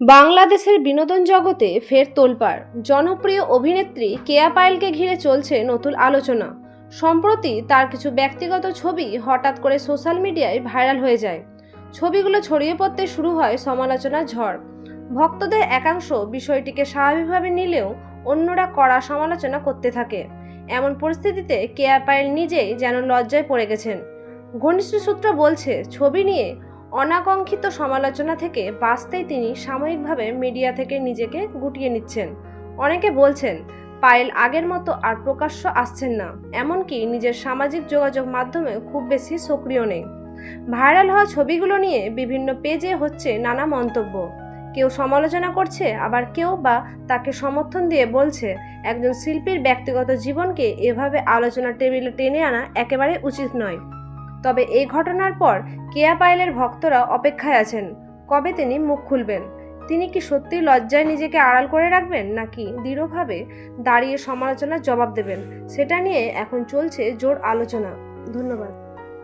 বাংলাদেশের বিনোদন জগতে ফের তোলপাড়। জনপ্রিয় অভিনেত্রী কেয়া পায়েলকে ঘিরে চলছে নতুন আলোচনা। সম্প্রতি তার কিছু ব্যক্তিগত ছবি হঠাৎ করে সোশ্যাল মিডিয়ায় ভাইরাল হয়ে যায়। ছবিগুলো ছড়িয়ে পড়তে শুরু হয় সমালোচনার ঝড়। ভক্তদের একাংশ বিষয়টিকে স্বাভাবিকভাবে নিলেও অন্যরা কড়া সমালোচনা করতে থাকে। এমন পরিস্থিতিতে কেয়া পায়েল নিজেই যেন লজ্জায় পড়ে গেছেন। ঘনিষ্ঠ সূত্র বলছে, ছবি নিয়ে অনাকাঙ্ক্ষিত সমালোচনা থেকে বাঁচতেই তিনি সাময়িকভাবে মিডিয়া থেকে নিজেকে গুটিয়ে নিচ্ছেন। অনেকে বলছেন, পায়েল আগের মতো আর প্রকাশ্য আসছেন না। এমনকি নিজের সামাজিক যোগাযোগ মাধ্যমে খুব বেশি সক্রিয় নেই। ভাইরাল হওয়া ছবিগুলো নিয়ে বিভিন্ন পেজে হচ্ছে নানা মন্তব্য। কেউ সমালোচনা করছে, আবার কেউ বা তাকে সমর্থন দিয়ে বলছে, একজন শিল্পীর ব্যক্তিগত জীবনকে এভাবে আলোচনা টেবিলে টেনে আনা একেবারে উচিত নয়। তবে এই ঘটনার পর কেয়া পায়েলের ভক্তরা অপেক্ষায় আছেন। কবে তিনি মুখ খুলবেন? তিনি কি সত্যি লজ্জায় নিজেকে আড়াল করে রাখবেন, নাকি দৃঢ়ভাবে দাঁড়িয়ে সমালোচনার জবাব দেবেন? সেটা নিয়ে এখন চলছে জোর আলোচনা। ধন্যবাদ।